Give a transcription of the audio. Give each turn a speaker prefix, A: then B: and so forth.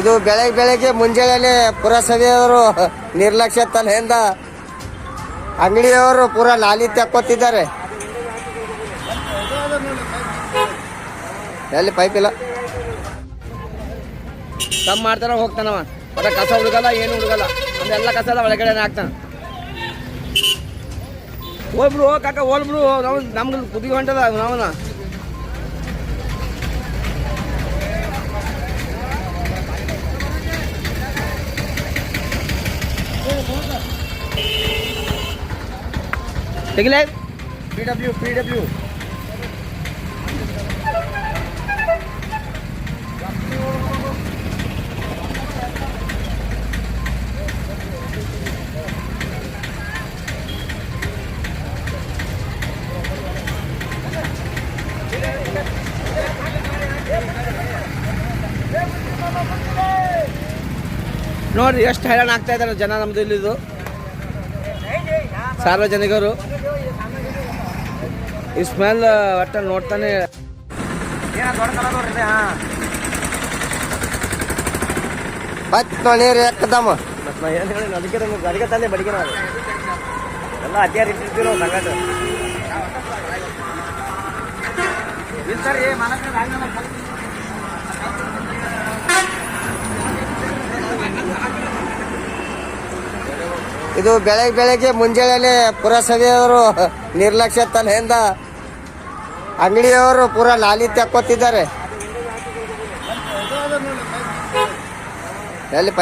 A: ಇದು ಬೆಳಗ್ಗೆ ಬೆಳಗ್ಗೆ ಮುಂಜಾನೆ ಪುರಸಭೆಯವರು ನಿರ್ಲಕ್ಷ್ಯ ತಲೆಯಿಂದ ಅಂಗಡಿಯವರು ಪೂರ ನಾಲಿ ತೆಕ್ಕೋತಿದ್ದಾರೆ ಎಲ್ಲಿ ಪೈಪ್ ಇಲ್ಲ?
B: ಕಮ್ ಮಾಡ್ತಾನ ಹೋಗ್ತಾನವ ಅದ ಕಸ ಹುಡುಗಲ್ಲ, ಏನು ಹುಡುಗಲ್ಲ. ಅಂದ್ರೆ ಎಲ್ಲ ಕಸ ಎಲ್ಲ ಒಳಗಡೆ ಹಾಕ್ತಾನ. ಹೋಗ್ಬಿಡು ಕಾಕ, ಹೋಗ್ಬಿಡು. ನಾವು ನಮ್ಗೆ ಕುದಿ ಹೊಂಟದ ನಾವನ ತೆಗಿಲೇ ಪಿ ಡಬ್ಲ್ಯೂ ಪಿ ಡಬ್ಲ್ಯೂ ನೋಡ್ರಿ ಎಷ್ಟು ಹೈರಾಣ ಆಗ್ತಾ ಇದ್ದಾರೆ ಜನ ನಮ್ದು ಇಲ್ಲಿದು. ಸಾರ್ವಜನಿಕರು. ಈ ಸ್ಮೆಲ್ ಒಟ್ಟ ನೋಡ್ತಾನೆ.
A: ಬತ್ ನೀರು ಎಕ್ಕದಮ್ಮ
B: ಅದಕ್ಕೆ ನಮ್ಗೆ ಅದಕ್ಕೆ ತಂದೆ ಬಡಿಗೆ ನಾವು ಎಲ್ಲ
A: ಇದು ಬೆಳಗ್ಗೆ ಬೆಳಗ್ಗೆ ಮುಂಜಾನೆ ಪುರಸಭೆಯವರು ನಿರ್ಲಕ್ಷ್ಯ ತಲೆಯಿಂದ ಅಂಗಡಿಯವರು ಪೂರ ನಾಲಿ ತೆಕ್ಕೋತಿದ್ದಾರೆ ಎಲ್ಲಿ ಪೈಪ್